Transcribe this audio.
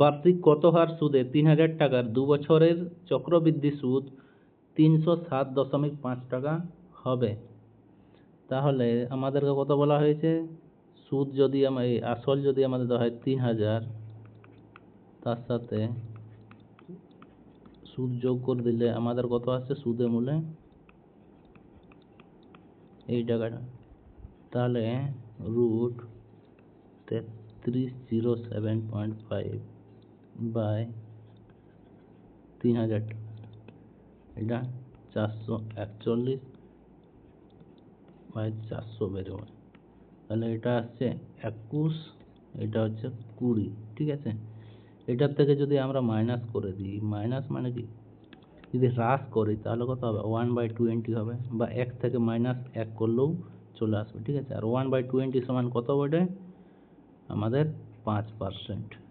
বার্ষিক কত হার সুদে তিন হাজার টাকার দু বছরের চক্রবৃদ্ধি সুদ তিনশো সাত দশমিক পাঁচ টাকা হবে? তাহলে আমাদেরকে কত বলা হয়েছে? সুদ যদি আমার এই আসল যদি আমাদের দেওয়া হয় তিন হাজার, তার সাথে সুদ যোগ করে দিলে আমাদের কত আসছে? সুদে মূলে এই টাকাটা। তাহলে রুট তেত্রিশ zero seven point five by তিন হাজার টাকা। এটা চারশো একচল্লিশ বাই চারশো বেরোবে তাহলে এটা আসছে একুশ, এটা হচ্ছে কুড়ি, ঠিক আছে? এটার থেকে যদি আমরা মাইনাস করে দিই মাইনাস মানে কি? যদি হ্রাস করি, তাহলে কত হবে? ওয়ান বাই টোয়েন্টি হবে বা এক থেকে মাইনাস এক করলেও চলে আসবে, ঠিক আছে? আর ওয়ান বাই টোয়েন্টি সমান কত বটে? আমাদের পাঁচ পার্সেন্ট